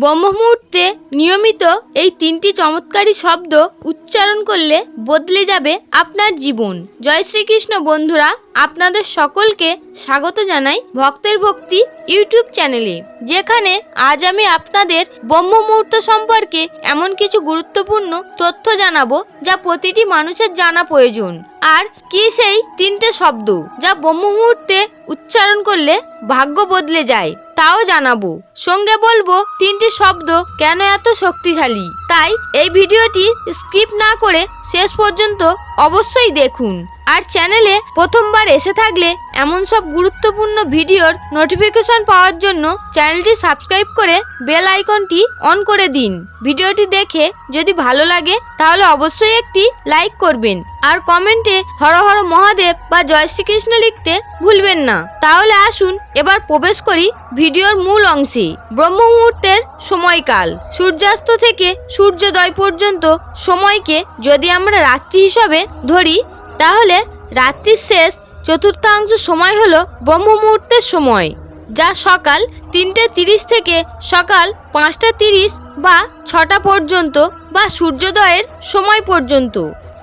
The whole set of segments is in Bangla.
ব্রহ্ম মুহূর্তে নিয়মিত এই তিনটি চমৎকারী শব্দ উচ্চারণ করলে বদলে যাবে আপনার জীবন। জয় শ্রীকৃষ্ণ বন্ধুরা, আপনাদের সকলকে স্বাগত জানাই ভক্তের ভক্তি ইউটিউব চ্যানেলে। যেখানে আজ আমি আপনাদের ব্রহ্ম মুহূর্ত সম্পর্কে এমন কিছু গুরুত্বপূর্ণ তথ্য জানাব যা প্রতিটি মানুষের জানা প্রয়োজন। আর কি সেই তিনটে শব্দ যা ব্রহ্ম মুহূর্তে উচ্চারণ করলে ভাগ্য বদলে যায়, তাও জানাব। সঙ্গে বলব, তিনটি শব্দ কেন এত শক্তিশালী? তাই এই ভিডিওটি স্কিপ না করে শেষ পর্যন্ত অবশ্যই দেখুন। আর চ্যানেলে প্রথমবার এসে থাকলে এমন সব গুরুত্বপূর্ণ ভিডিওর নোটিফিকেশন পাওয়ার জন্য চ্যানেলটি সাবস্ক্রাইব করে বেল আইকনটি অন করে দিন। ভিডিওটি দেখে যদি ভালো লাগে, তাহলে অবশ্যই একটি লাইক করবেন। আর কমেন্টে হর হর মহাদেব বা জয় শ্রীকৃষ্ণ লিখতে ভুলবেন না। তাহলে আসুন এবার প্রবেশ করি ভিডিওর মূল অংশে। ব্রহ্ম মুহূর্তের সময়কাল। সূর্যাস্ত থেকে সূর্যোদয় পর্যন্ত সময়কে যদি আমরা রাত্রি হিসাবে ধরি তাহলে রাত্রির শেষ চতুর্থাংশ সময় হলো ব্রহ্ম মুহূর্তের সময়, যা সকাল তিনটে তিরিশ থেকে সকাল পাঁচটা তিরিশ বা ছটা পর্যন্ত বা সূর্যোদয়ের সময় পর্যন্ত।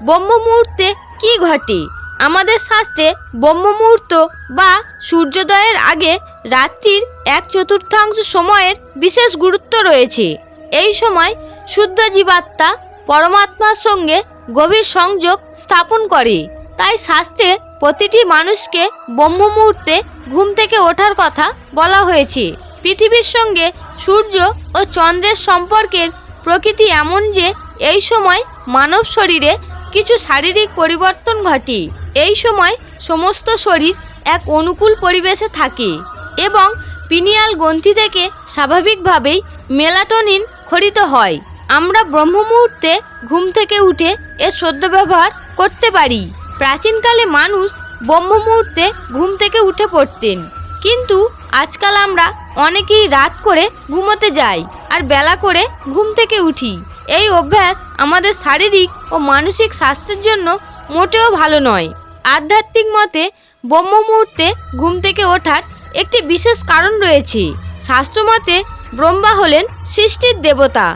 ব্রহ্ম মুহূর্তে কী ঘটে? আমাদের শাস্ত্রে ব্রহ্ম মুহূর্ত বা সূর্যোদয়ের আগে রাত্রির এক চতুর্থাংশ সময়ের বিশেষ গুরুত্ব রয়েছে। এই সময় শুদ্ধ জীবাত্মা পরমাত্মার সঙ্গে গভীর সংযোগ স্থাপন করে। তাই শাস্ত্রে প্রতিটি মানুষকে ব্রহ্ম মুহূর্তে ঘুম থেকে ওঠার কথা বলা হয়েছে। পৃথিবীর সঙ্গে সূর্য ও চন্দ্রের সম্পর্কের প্রকৃতি এমন যে এই সময় মানব শরীরে কিছু শারীরিক পরিবর্তন ঘটে। এই সময় সমস্ত শরীর এক অনুকূল পরিবেশে থাকে এবং পিনিয়াল গ্রন্থি থেকে স্বাভাবিকভাবেই মেলাটোনিন খরিত হয়। আমরা ব্রহ্ম মুহূর্তে ঘুম থেকে উঠে এর সদ্য ব্যবহার করতে পারি। প্রাচীনকালে মানুষ ব্রহ্ম মুহূর্তে ঘুম থেকে উঠে পড়তেন। কিন্তু আজকাল আমরা অনেকেই রাত করে ঘুমোতে যাই আর বেলা করে ঘুম থেকে উঠি। এই অভ্যাস আমাদের শারীরিক ও মানসিক স্বাস্থ্যের জন্য মোটেও ভালো নয়। আধ্যাত্মিক মতে ব্রহ্ম মুহূর্তে ঘুম থেকে ওঠার একটি বিশেষ কারণ রয়েছে। শাস্ত্রমতে ব্রহ্মা হলেন সৃষ্টির দেবতা।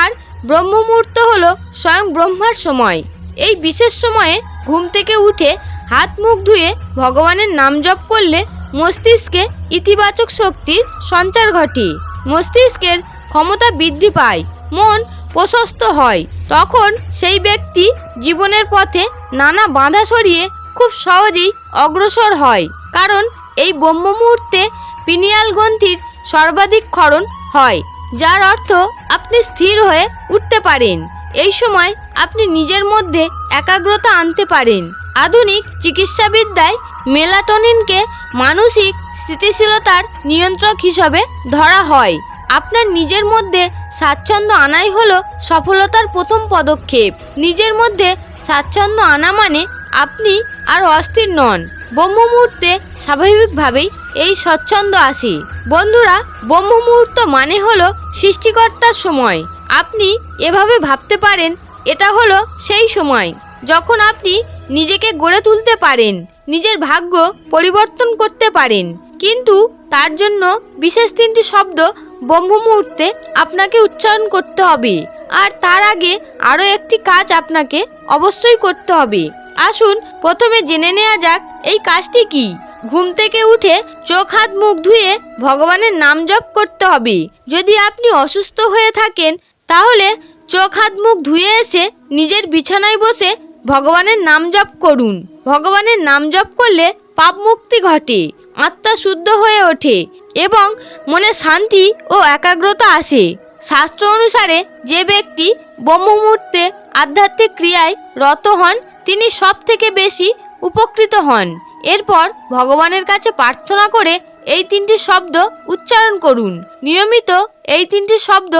আর ব্রহ্ম মুহূর্ত হল স্বয়ং ব্রহ্মার সময়। এই বিশেষ সময়ে ঘুম থেকে উঠে হাত মুখ ধুয়ে ভগবানের নাম জপ করলে মস্তিষ্কে ইতিবাচক শক্তির সঞ্চার ঘটে। মস্তিষ্কের ক্ষমতা বৃদ্ধি পায়, মন প্রশস্ত হয়। তখন সেই ব্যক্তি জীবনের পথে নানা বাধা সরিয়ে খুব সহজেই অগ্রসর হয়, কারণ এই ব্রহ্ম মুহূর্তে পিনিয়াল গ্রন্থির সর্বাধিক ক্ষরণ হয়। যার অর্থ আপনি স্থির হয়ে উঠতে পারেন। এই সময় আপনি নিজের মধ্যে একাগ্রতা আনতে পারেন। আধুনিক চিকিৎসাবিদ্যায় মেলাটোনিনকে মানসিক স্থিতিশীলতার নিয়ন্ত্রক হিসাবে ধরা হয়। আপনার নিজের মধ্যে স্বাচ্ছন্দ্য আনাই হলো সফলতার প্রথম পদক্ষেপ। নিজের মধ্যে স্বাচ্ছন্দ্য আনা মানে আপনি আর অস্থির নন। ব্রহ্ম মুহূর্তে স্বাভাবিকভাবেই এই স্বচ্ছন্দ আসি। বন্ধুরা ব্রহ্ম মুহূর্ত মানে হলো সৃষ্টিকর্তার সময়। আপনি এভাবে ভাবতে পারেন, এটা হলো সেই সময়, যখন আপনি নিজেকে গড়ে তুলতে পারেন, নিজের ভাগ্য পরিবর্তন করতে পারেন। কিন্তু তার জন্য বিশেষ তিনটি শব্দ ব্রহ্ম মুহূর্তে আপনাকে উচ্চারণ করতে হবে। আর তার আগে আরও একটি কাজ আপনাকে অবশ্যই করতে হবে। আসুন, প্রথমে জেনে নেওয়া যাক, এই কাজটি কি? ঘুম থেকে উঠে চোখ হাত মুখ ধুয়ে ভগবানের নাম জপ করতে হবে। যদি আপনি অসুস্থ হয়ে থাকেন, তাহলে চোখ হাত মুখ ধুয়ে এসে নিজের বিছানায় বসে ভগবানের নাম জপ করুন। ভগবানের নাম জপ করলে পাপ মুক্তি ঘটে, আত্মা শুদ্ধ হয়ে ওঠে এবং মনে শান্তি ও একাগ্রতা আসে। শাস্ত্র অনুসারে যে ব্যক্তি ব্রহ্ম মুহূর্তে আধ্যাত্মিক ক্রিয়ায় রত হন, তিনি সব থেকে বেশি উপকৃত হন। এরপর ভগবানের কাছে প্রার্থনা করে এই তিনটি শব্দ উচ্চারণ করুন। নিয়মিত এই তিনটি শব্দ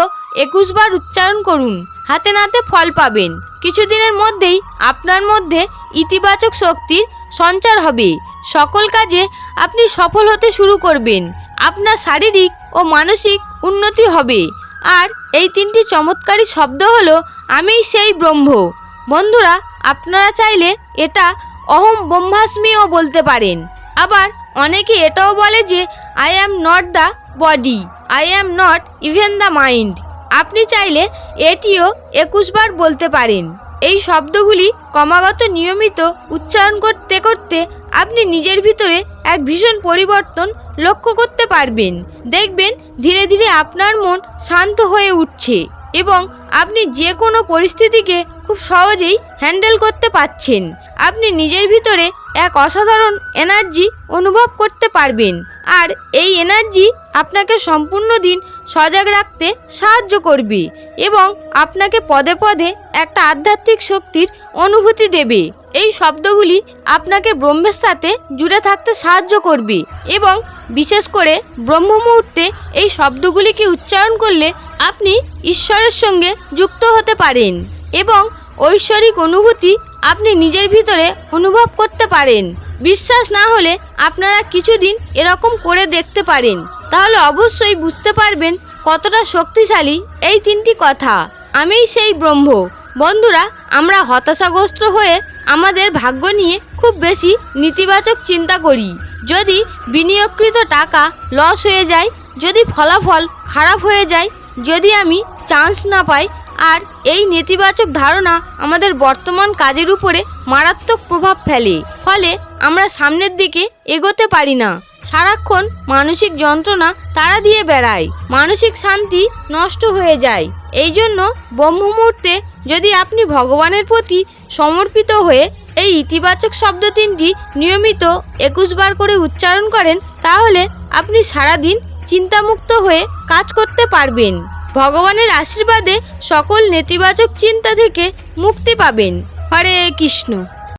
একুশ বার উচ্চারণ করুন। হাতে নাতে ফল পাবেন। কিছুদিনের মধ্যেই আপনার মধ্যে ইতিবাচক শক্তির সঞ্চার হবে। সকল কাজে আপনি সফল হতে শুরু করবেন। আপনার শারীরিক ও মানসিক উন্নতি হবে। আর এই তিনটি চমৎকারী শব্দ হলো আমি সেই ব্রহ্ম। বন্ধুরা, আপনারা চাইলে এটা অহম ব্রহ্মাস্মিও বলতে পারেন। আবার অনেকে এটাও বলে যে I am not the body I am not even the mind আপনি চাইলে এটিও একুশ বার বলতে পারেন। এই শব্দগুলি ক্রমাগত নিয়মিত উচ্চারণ করতে করতে আপনি নিজের ভিতরে এক ভীষণ পরিবর্তন লক্ষ্য করতে পারবেন। দেখবেন ধীরে ধীরে আপনার মন শান্ত হয়ে উঠছে। এবং আপনি যে কোনো পরিস্থিতিকে খুব সহজেই হ্যান্ডেল করতে পারছেন। আপনি নিজের ভিতরে এক অসাধারণ এনার্জি অনুভব করতে পারবেন। আর এই এনার্জি আপনাকে সম্পূর্ণ দিন সজাগ রাখতে সাহায্য করবে এবং আপনাকে পদে পদে একটা আধ্যাত্মিক শক্তির অনুভূতি দেবে। এই শব্দগুলি আপনাকে ব্রহ্মের সাথে জুড়ে থাকতে সাহায্য করবে এবং বিশেষ করে ব্রহ্ম মুহূর্তে এই শব্দগুলিকে উচ্চারণ করলে আপনি ঈশ্বরের সঙ্গে যুক্ত হতে পারেন এবং ঐশ্বরিক অনুভূতি আপনি নিজের ভিতরে অনুভব করতে পারেন। বিশ্বাস না হলে আপনারা কিছুদিন এরকম করে দেখতে পারেন। তাহলে অবশ্যই বুঝতে পারবেন কতটা শক্তিশালী এই তিনটি কথা। আমিই সেই ব্রহ্ম। বন্ধুরা, আমরা হতাশাগ্রস্ত হয়ে আমাদের ভাগ্য নিয়ে খুব বেশি নেতিবাচক চিন্তা করি। যদি বিনিয়োগকৃত টাকা লস হয়ে যায়, যদি ফলাফল খারাপ হয়ে যায় যদি আমি চান্স না পাই, আর এই নেতিবাচক ধারণা আমাদের বর্তমান কাজের উপরে মারাত্মক প্রভাব ফেলে, ফলে আমরা সামনের দিকে এগোতে পারি না। সারাক্ষণ মানসিক যন্ত্রণা তারা দিয়ে বেড়ায়, মানসিক শান্তি নষ্ট হয়ে যায়। এই জন্য ব্রহ্ম মুহূর্তে যদি আপনি ভগবানের প্রতি সমর্পিত হয়ে এই ইতিবাচক শব্দ তিনটি নিয়মিত একুশ বার করে উচ্চারণ করেন, তাহলে আপনি সারাদিন চিন্তামুক্ত হয়ে কাজ করতে পারবেন। ভগবানের আশীর্বাদে সকল নেতিবাচক চিন্তা থেকে মুক্তি পাবেন। হরে কৃষ্ণ।